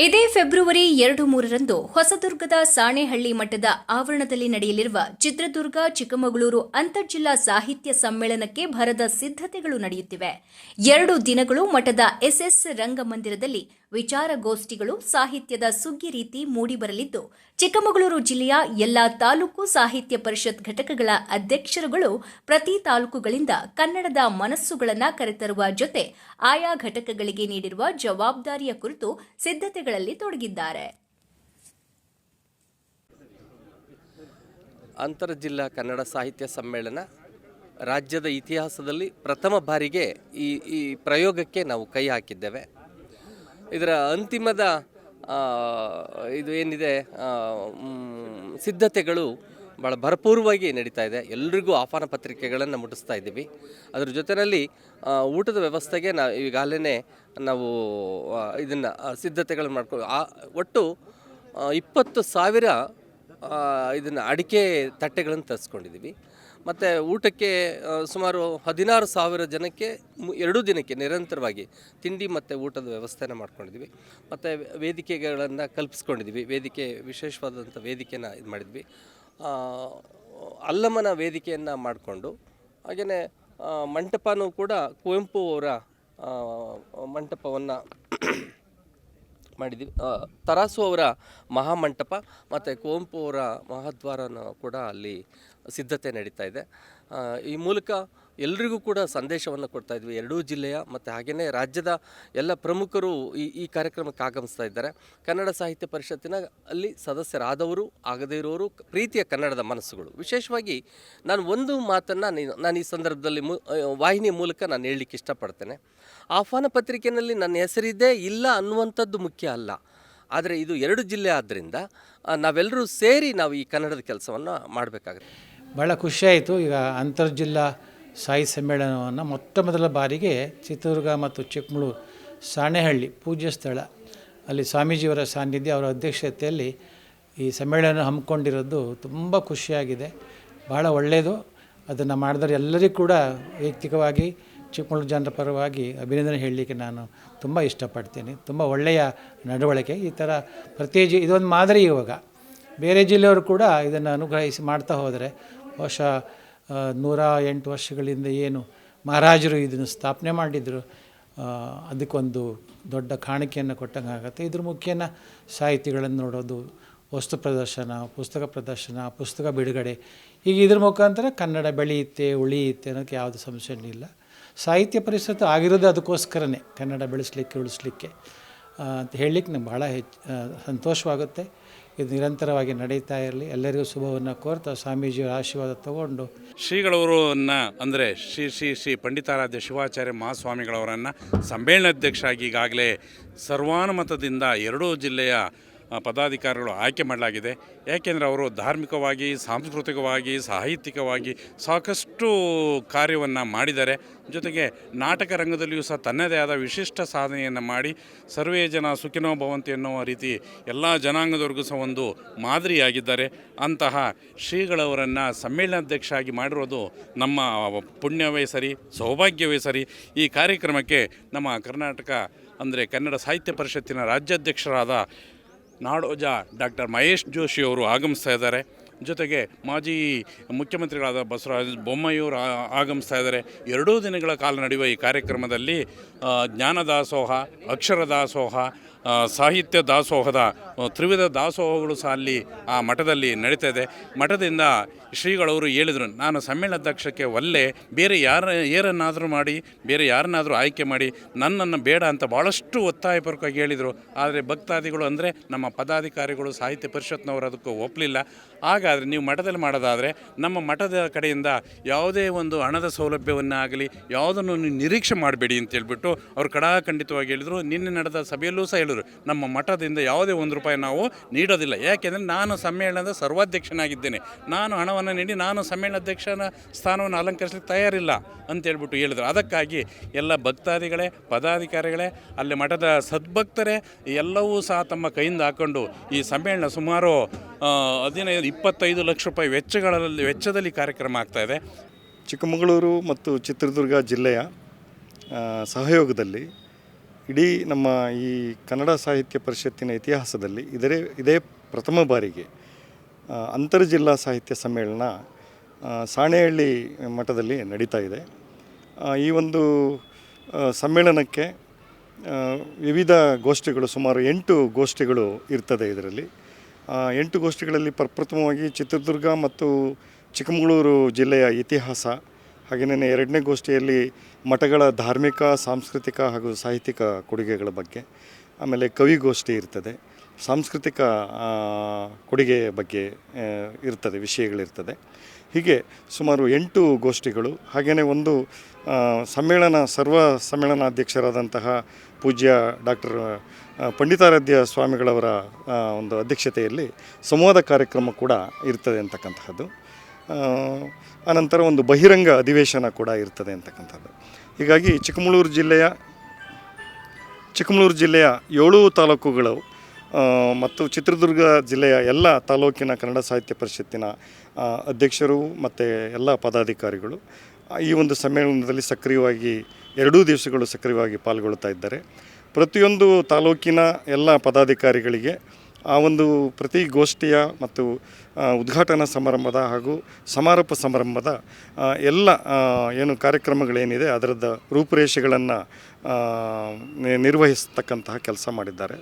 ಇದೇ ಫೆಬ್ರವರಿ ಎರಡು ಮೂರರಂದು ಹೊಸದುರ್ಗದ ಸಾಣೆಹಳ್ಳಿ ಮಠದ ಆವರಣದಲ್ಲಿ ನಡೆಯಲಿರುವ ಚಿತ್ರದುರ್ಗ, ಚಿಕ್ಕಮಗಳೂರು ಅಂತರ್ಜಿಲ್ಲಾ ಸಾಹಿತ್ಯ ಸಮ್ಮೇಳನಕ್ಕೆ ಭರದ ಸಿದ್ಧತೆಗಳು ನಡೆಯುತ್ತಿವೆ. ಎರಡು ದಿನಗಳು ಮಠದ ಎಸ್ಎಸ್ ರಂಗಮಂದಿರದಲ್ಲಿ ವಿಚಾರಗೋಷ್ಠಿಗಳು ಸಾಹಿತ್ಯದ ಸುಗ್ಗಿ ರೀತಿ ಮೂಡಿಬರಲಿದ್ದು, ಚಿಕ್ಕಮಗಳೂರು ಜಿಲ್ಲೆಯ ಎಲ್ಲಾ ತಾಲೂಕು ಸಾಹಿತ್ಯ ಪರಿಷತ್ ಘಟಕಗಳ ಅಧ್ಯಕ್ಷರುಗಳು ಪ್ರತಿ ತಾಲೂಕುಗಳಿಂದ ಕನ್ನಡದ ಮನಸ್ಸುಗಳನ್ನು ಕರೆತರುವ ಜೊತೆ ಆಯಾ ಘಟಕಗಳಿಗೆ ನೀಡಿರುವ ಜವಾಬ್ದಾರಿಯ ಕುರಿತು ಸಿದ್ಧತೆಗಳಲ್ಲಿ ತೊಡಗಿದ್ದಾರೆ. ಅಂತರ ಜಿಲ್ಲಾ ಕನ್ನಡ ಸಾಹಿತ್ಯ ಸಮ್ಮೇಳನ ರಾಜ್ಯದ ಇತಿಹಾಸದಲ್ಲಿ ಪ್ರಥಮ ಬಾರಿಗೆ ಈ ಈ ಪ್ರಯೋಗಕ್ಕೆ ನಾವು ಕೈ ಹಾಕಿದ್ದೇವೆ. ಇದರ ಅಂತಿಮದ ಇದು ಏನಿದೆ ಸಿದ್ಧತೆಗಳು ಭಾಳ ಭರಪೂರ್ವವಾಗಿ ನಡೀತಾ ಇದೆ. ಎಲ್ರಿಗೂ ಆಹ್ವಾನ ಪತ್ರಿಕೆಗಳನ್ನು ಮುಟ್ಟಿಸ್ತಾ ಇದ್ದೀವಿ. ಅದ್ರ ಜೊತೆಯಲ್ಲಿ ಊಟದ ವ್ಯವಸ್ಥೆಗೆ ನಾವು ಈಗಾಗಲೇ ನಾವು ಇದನ್ನು ಸಿದ್ಧತೆಗಳನ್ನು ಮಾಡ್ಕೊ, ಆ, ಒಟ್ಟು ಇಪ್ಪತ್ತು ಸಾವಿರ ಇದನ್ನು ಅಡಿಕೆ ತಟ್ಟೆಗಳನ್ನು ತರಿಸ್ಕೊಂಡಿದ್ದೀವಿ. ಮತ್ತು ಊಟಕ್ಕೆ ಸುಮಾರು ಹದಿನಾರು ಸಾವಿರ ಜನಕ್ಕೆ ಎರಡು ದಿನಕ್ಕೆ ನಿರಂತರವಾಗಿ ತಿಂಡಿ ಮತ್ತು ಊಟದ ವ್ಯವಸ್ಥೆನ ಮಾಡ್ಕೊಂಡಿದ್ವಿ. ಮತ್ತು ವೇದಿಕೆಗಳನ್ನು ಕಲ್ಪಿಸ್ಕೊಂಡಿದ್ವಿ. ವೇದಿಕೆ ವಿಶೇಷವಾದಂಥ ವೇದಿಕೆನ ಇದು ಮಾಡಿದ್ವಿ. ಅಲ್ಲಮನ ವೇದಿಕೆಯನ್ನು ಮಾಡಿಕೊಂಡು ಹಾಗೆಯೇ ಮಂಟಪನೂ ಕೂಡ ಕುವೆಂಪು ಅವರ ಮಂಟಪವನ್ನು ಮಾಡಿದ್ವಿ. ತರಾಸು ಅವರ ಮಹಾಮಂಟಪ ಮತ್ತು ಕುವೆಂಪು ಅವರ ಮಹಾದ್ವಾರನ ಕೂಡ ಅಲ್ಲಿ ಸಿದ್ಧತೆ ನಡೀತಾ ಇದೆ. ಈ ಮೂಲಕ ಎಲ್ರಿಗೂ ಕೂಡ ಸಂದೇಶವನ್ನು ಕೊಡ್ತಾ ಇದ್ವಿ. ಎರಡೂ ಜಿಲ್ಲೆಯ ಮತ್ತು ಹಾಗೆಯೇ ರಾಜ್ಯದ ಎಲ್ಲ ಪ್ರಮುಖರು ಈ ಈ ಕಾರ್ಯಕ್ರಮಕ್ಕೆ ಆಗಮಿಸ್ತಾ ಇದ್ದಾರೆ. ಕನ್ನಡ ಸಾಹಿತ್ಯ ಪರಿಷತ್ತಿನ ಅಲ್ಲಿ ಸದಸ್ಯರಾದವರು, ಆಗದೇ ಇರೋರು, ಪ್ರೀತಿಯ ಕನ್ನಡದ ಮನಸ್ಸುಗಳು. ವಿಶೇಷವಾಗಿ ನಾನು ಒಂದು ಮಾತನ್ನು ನಾನು ಈ ಸಂದರ್ಭದಲ್ಲಿ ವಾಹಿನಿ ಮೂಲಕ ನಾನು ಹೇಳಲಿಕ್ಕೆ ಇಷ್ಟಪಡ್ತೇನೆ. ಆಹ್ವಾನ ಪತ್ರಿಕೆಯಲ್ಲಿ ನನ್ನ ಹೆಸರಿದ್ದೇ ಇಲ್ಲ ಅನ್ನುವಂಥದ್ದು ಮುಖ್ಯ ಅಲ್ಲ. ಆದರೆ ಇದು ಎರಡು ಜಿಲ್ಲೆ ಆದ್ದರಿಂದ ನಾವೆಲ್ಲರೂ ಸೇರಿ ನಾವು ಈ ಕನ್ನಡದ ಕೆಲಸವನ್ನು ಮಾಡಬೇಕಾಗುತ್ತೆ. ಭಾಳ ಖುಷಿಯಾಯಿತು. ಈಗ ಅಂತರ್ಜಿಲ್ಲಾ ಸಾಯಿ ಸಮ್ಮೇಳನವನ್ನು ಮೊಟ್ಟ ಮೊದಲ ಬಾರಿಗೆ ಚಿತ್ರದುರ್ಗ ಮತ್ತು ಚಿಕ್ಕಮಗಳೂರು ಸಾಣೆಹಳ್ಳಿ ಪೂಜ್ಯ ಸ್ಥಳ ಅಲ್ಲಿ ಸ್ವಾಮೀಜಿಯವರ ಸಾನ್ನಿಧ್ಯ, ಅವರ ಅಧ್ಯಕ್ಷತೆಯಲ್ಲಿ ಈ ಸಮ್ಮೇಳನ ಹಮ್ಮಿಕೊಂಡಿರೋದು ತುಂಬ ಖುಷಿಯಾಗಿದೆ. ಭಾಳ ಒಳ್ಳೆಯದು. ಅದನ್ನು ಮಾಡಿದ್ರೆ ಎಲ್ಲರಿಗೂ ಕೂಡ ವೈಯಕ್ತಿಕವಾಗಿ ಚಿಕ್ಕಮಗಳೂರು ಜನರ ಪರವಾಗಿ ಅಭಿನಂದನೆ ಹೇಳಲಿಕ್ಕೆ ನಾನು ತುಂಬ ಇಷ್ಟಪಡ್ತೀನಿ. ತುಂಬ ಒಳ್ಳೆಯ ನಡವಳಿಕೆ. ಈ ಥರ ಪ್ರತಿ ಜಿ ಇದೊಂದು ಮಾದರಿ ಇವಾಗ. ಬೇರೆ ಜಿಲ್ಲೆಯವರು ಕೂಡ ಇದನ್ನು ಅನುಗ್ರಹಿಸಿ ಮಾಡ್ತಾ ಹೋದರೆ ಆ, ನೂರ ಎಂಟು ವರ್ಷಗಳಿಂದ ಏನು ಮಹಾರಾಜರು ಇದನ್ನು ಸ್ಥಾಪನೆ ಮಾಡಿದರು. ಅದಕ್ಕೊಂದು ದೊಡ್ಡ ಕಾಣಿಕೆಯನ್ನು ಕೊಟ್ಟಂಗೆ ಆಗುತ್ತೆ ಇದ್ರ ಮುಖ್ಯನ ಸಾಹಿತಿಗಳನ್ನು ನೋಡೋದು ವಸ್ತು ಪ್ರದರ್ಶನ ಪುಸ್ತಕ ಪ್ರದರ್ಶನ ಪುಸ್ತಕ ಬಿಡುಗಡೆ. ಈಗ ಇದ್ರ ಮುಖಾಂತರ ಕನ್ನಡ ಬೆಳೆಯುತ್ತೆ ಉಳಿಯುತ್ತೆ ಅನ್ನೋಕ್ಕೆ ಯಾವುದೇ ಸಮಸ್ಯೆ ಇಲ್ಲ. ಸಾಹಿತ್ಯ ಪರಿಷತ್ತು ಆಗಿರೋದು ಅದಕ್ಕೋಸ್ಕರನೇ ಕನ್ನಡ ಬೆಳೆಸಲಿಕ್ಕೆ ಉಳಿಸ್ಲಿಕ್ಕೆ. ಅಂತ ಹೇಳಲಿಕ್ಕೆ ನಂಗೆ ಭಾಳ ಹೆಚ್ಚು ಸಂತೋಷವಾಗುತ್ತೆ. ಇದು ನಿರಂತರವಾಗಿ ನಡೀತಾ ಇರಲಿ. ಎಲ್ಲರಿಗೂ ಶುಭವನ್ನು ಕೋರ್ತಾ ಸ್ವಾಮೀಜಿಯವರ ಆಶೀರ್ವಾದ ತಗೊಂಡು. ಶ್ರೀಗಳವರನ್ನ ಅಂದರೆ ಶ್ರೀ ಶ್ರೀ ಶ್ರೀ ಪಂಡಿತಾರಾಧ್ಯ ಶಿವಾಚಾರ್ಯ ಮಹಾಸ್ವಾಮಿಗಳವರನ್ನು ಸಮ್ಮೇಳನಾಧ್ಯಕ್ಷರಾಗಿ ಈಗಾಗಲೇ ಸರ್ವಾನುಮತದಿಂದ ಎರಡೂ ಜಿಲ್ಲೆಯ ಪದಾಧಿಕಾರಿಗಳು ಆಯ್ಕೆ ಮಾಡಲಾಗಿದೆ. ಯಾಕೆಂದರೆ ಅವರು ಧಾರ್ಮಿಕವಾಗಿ, ಸಾಂಸ್ಕೃತಿಕವಾಗಿ, ಸಾಹಿತ್ಯಿಕವಾಗಿ ಸಾಕಷ್ಟು ಕಾರ್ಯವನ್ನು ಮಾಡಿದ್ದಾರೆ. ಜೊತೆಗೆ ನಾಟಕ ರಂಗದಲ್ಲಿಯೂ ಸಹ ತನ್ನದೇ ಆದ ವಿಶಿಷ್ಟ ಸಾಧನೆಯನ್ನು ಮಾಡಿ ಸರ್ವೇ ಜನ ಸುಖಿನೋ ಭವಂತಿ ಎನ್ನುವ ರೀತಿ ಎಲ್ಲ ಜನಾಂಗದವರೆಗೂ ಸಹ ಒಂದು ಮಾದರಿಯಾಗಿದ್ದಾರೆ. ಅಂತಹ ಶ್ರೀಗಳವರನ್ನು ಸಮ್ಮೇಳನಾಧ್ಯಕ್ಷ ಆಗಿ ಮಾಡಿರೋದು ನಮ್ಮ ಪುಣ್ಯವೇ ಸರಿ, ಸೌಭಾಗ್ಯವೇ ಸರಿ. ಈ ಕಾರ್ಯಕ್ರಮಕ್ಕೆ ನಮ್ಮ ಕರ್ನಾಟಕ, ಅಂದರೆ ಕನ್ನಡ ಸಾಹಿತ್ಯ ಪರಿಷತ್ತಿನ ರಾಜ್ಯಾಧ್ಯಕ್ಷರಾದ ನಾಡೋಜ ಡಾಕ್ಟರ್ ಮಹೇಶ್ ಜೋಶಿ ಅವರು ಆಗಮಿಸ್ತಾ ಇದ್ದಾರೆ. ಜೊತೆಗೆ ಮಾಜಿ ಮುಖ್ಯಮಂತ್ರಿಗಳಾದ ಬಸವರಾಜ ಬೊಮ್ಮಾಯಿಯವರು ಆಗಮಿಸ್ತಾ ಇದ್ದಾರೆ. ಎರಡೂ ದಿನಗಳ ಕಾಲ ನಡೆಯುವ ಈ ಕಾರ್ಯಕ್ರಮದಲ್ಲಿ ಜ್ಞಾನ ದಾಸೋಹ, ಅಕ್ಷರ ದಾಸೋಹ ಸಾಹಿತ್ಯ ದಾಸೋಹದ ತ್ರಿವಿಧ ದಾಸೋಹಗಳು ಸಹ ಅಲ್ಲಿ ಆ ಮಠದಲ್ಲಿ ನಡೀತಾ ಇದೆ. ಮಠದಿಂದ ಶ್ರೀಗಳವರು ಹೇಳಿದರು, ನಾನು ಸಮ್ಮೇಳನಾಧ್ಯಕ್ಷಕ್ಕೆ ಒಲ್ಲೆ, ಬೇರೆ ಯಾರ ಏರನ್ನಾದರೂ ಮಾಡಿ, ಬೇರೆ ಯಾರನ್ನಾದರೂ ಆಯ್ಕೆ ಮಾಡಿ, ನನ್ನನ್ನು ಬೇಡ ಅಂತ ಭಾಳಷ್ಟು ಒತ್ತಾಯಪೂರ್ವಕವಾಗಿ ಹೇಳಿದರು. ಆದರೆ ಭಕ್ತಾದಿಗಳು ಅಂದರೆ ನಮ್ಮ ಪದಾಧಿಕಾರಿಗಳು, ಸಾಹಿತ್ಯ ಪರಿಷತ್ನವರು ಅದಕ್ಕೆ ಒಪ್ಪಲಿಲ್ಲ. ಹಾಗಾದರೆ ನೀವು ಮಠದಲ್ಲಿ ಮಾಡೋದಾದರೆ ನಮ್ಮ ಮಠದ ಕಡೆಯಿಂದ ಯಾವುದೇ ಒಂದು ಹಣದ ಸೌಲಭ್ಯವನ್ನಾಗಲಿ ಯಾವುದನ್ನು ನೀವು ನಿರೀಕ್ಷೆ ಮಾಡಬೇಡಿ ಅಂತ ಹೇಳ್ಬಿಟ್ಟು ಅವರು ಕಡಾಖಂಡಿತವಾಗಿ ಹೇಳಿದರು. ನಿನ್ನೆ ನಡೆದ ಸಭೆಯಲ್ಲೂ ಸಹ ಹೇಳಿದರು. ನಮ್ಮ ಮಠದಿಂದ ಯಾವುದೇ ಒಂದು ರೂಪಾಯಿ ನಾವು ನೀಡೋದಿಲ್ಲ. ಯಾಕೆಂದರೆ ನಾನು ಸಮ್ಮೇಳನದ ಸರ್ವಾಧ್ಯಕ್ಷನಾಗಿದ್ದೇನೆ. ನಾನು ಹಣವನ್ನು ನೀಡಿ ನಾನು ಸಮ್ಮೇಳನ ಅಧ್ಯಕ್ಷನ ಸ್ಥಾನವನ್ನು ಅಲಂಕರಿಸಲಿಕ್ಕೆ ತಯಾರಿಲ್ಲ ಅಂತ ಹೇಳ್ಬಿಟ್ಟು ಹೇಳಿದರು. ಅದಕ್ಕಾಗಿ ಎಲ್ಲ ಭಕ್ತಾದಿಗಳೇ, ಪದಾಧಿಕಾರಿಗಳೇ, ಅಲ್ಲಿ ಮಠದ ಸದ್ಭಕ್ತರೇ, ಎಲ್ಲವೂ ಸಹ ತಮ್ಮ ಕೈಯಿಂದ ಹಾಕ್ಕೊಂಡು ಈ ಸಮ್ಮೇಳನ ಸುಮಾರು ಹದಿನೈದು, ಇಪ್ಪತ್ತೈದು ಲಕ್ಷ ರೂಪಾಯಿ ವೆಚ್ಚಗಳಲ್ಲಿ, ವೆಚ್ಚದಲ್ಲಿ ಕಾರ್ಯಕ್ರಮ ಆಗ್ತಾ ಇದೆ. ಚಿಕ್ಕಮಗಳೂರು ಮತ್ತು ಚಿತ್ರದುರ್ಗ ಜಿಲ್ಲೆಯ ಸಹಯೋಗದಲ್ಲಿ, ಇಡೀ ನಮ್ಮ ಈ ಕನ್ನಡ ಸಾಹಿತ್ಯ ಪರಿಷತ್ತಿನ ಇತಿಹಾಸದಲ್ಲಿ ಇದರೇ, ಇದೇ ಪ್ರಥಮ ಬಾರಿಗೆ ಅಂತರ್ ಅಂತರ್ಜಿಲ್ಲಾ ಸಾಹಿತ್ಯ ಸಮ್ಮೇಳನ ಸಾಣೇಹಳ್ಳಿ ಮಠದಲ್ಲಿ ನಡೀತಾ ಇದೆ. ಈ ಒಂದು ಸಮ್ಮೇಳನಕ್ಕೆ ವಿವಿಧ ಗೋಷ್ಠಿಗಳು, ಸುಮಾರು ಎಂಟು ಗೋಷ್ಠಿಗಳು ಇರ್ತದೆ ಇದರಲ್ಲಿ. ಎಂಟು ಗೋಷ್ಠಿಗಳಲ್ಲಿ ಪ್ರಪ್ರಥಮವಾಗಿ ಚಿತ್ರದುರ್ಗ ಮತ್ತು ಚಿಕ್ಕಮಗಳೂರು ಜಿಲ್ಲೆಯ ಇತಿಹಾಸ ಹಾಗೆಯೇ ಎರಡನೇ ಗೋಷ್ಠಿಯಲ್ಲಿ ಮಠಗಳ ಧಾರ್ಮಿಕ, ಸಾಂಸ್ಕೃತಿಕ ಹಾಗೂ ಸಾಹಿತ್ಯಿಕ ಕೊಡುಗೆಗಳ ಬಗ್ಗೆ, ಆಮೇಲೆ ಕವಿಗೋಷ್ಠಿ ಇರ್ತದೆ. ಸಾಂಸ್ಕೃತಿಕ ಕೊಡುಗೆಯ ಬಗ್ಗೆ ಇರ್ತದೆ, ವಿಷಯಗಳಿರ್ತದೆ. ಹೀಗೆ ಸುಮಾರು ಎಂಟು ಗೋಷ್ಠಿಗಳು ಹಾಗೆಯೇ ಒಂದು ಸಮ್ಮೇಳನ, ಸರ್ವ ಸಮ್ಮೇಳನಾಧ್ಯಕ್ಷರಾದಂತಹ ಪೂಜ್ಯ ಡಾಕ್ಟರ್ ಪಂಡಿತಾರಾಧ್ಯ ಸ್ವಾಮಿಗಳವರ ಒಂದು ಅಧ್ಯಕ್ಷತೆಯಲ್ಲಿ ಸಂವಾದ ಕಾರ್ಯಕ್ರಮ ಕೂಡ ಇರ್ತದೆ ಅಂತಕ್ಕಂತಹದ್ದು. ಆನಂತರ ಒಂದು ಬಹಿರಂಗ ಅಧಿವೇಶನ ಕೂಡ ಇರ್ತದೆ ಅಂತಕ್ಕಂಥದ್ದು. ಹೀಗಾಗಿ ಚಿಕ್ಕಮಗಳೂರು ಜಿಲ್ಲೆಯ ಚಿಕ್ಕಮಗಳೂರು ಜಿಲ್ಲೆಯ ಏಳು ತಾಲೂಕುಗಳು ಮತ್ತು ಚಿತ್ರದುರ್ಗ ಜಿಲ್ಲೆಯ ಎಲ್ಲ ತಾಲೂಕಿನ ಕನ್ನಡ ಸಾಹಿತ್ಯ ಪರಿಷತ್ತಿನ ಅಧ್ಯಕ್ಷರು ಮತ್ತು ಎಲ್ಲ ಪದಾಧಿಕಾರಿಗಳು ಈ ಒಂದು ಸಮ್ಮೇಳನದಲ್ಲಿ ಸಕ್ರಿಯವಾಗಿ, ಎರಡೂ ದೇಶಗಳು ಸಕ್ರಿಯವಾಗಿ ಪಾಲ್ಗೊಳ್ತಾ ಇದ್ದಾರೆ. ಪ್ರತಿಯೊಂದು ತಾಲೂಕಿನ ಎಲ್ಲ ಪದಾಧಿಕಾರಿಗಳಿಗೆ ಆ ಒಂದು ಪ್ರತಿ ಗೋಷ್ಠಿಯ ಮತ್ತು ಉದ್ಘಾಟನಾ ಸಮಾರಂಭದ ಹಾಗೂ ಸಮಾರೋಪ ಸಮಾರಂಭದ ಎಲ್ಲ ಏನು ಕಾರ್ಯಕ್ರಮಗಳೇನಿದೆ ಅದರದ ರೂಪುರೇಷೆಗಳನ್ನು ನಿರ್ವಹಿಸ್ತಕ್ಕಂತಹ ಕೆಲಸ ಮಾಡಿದ್ದಾರೆ.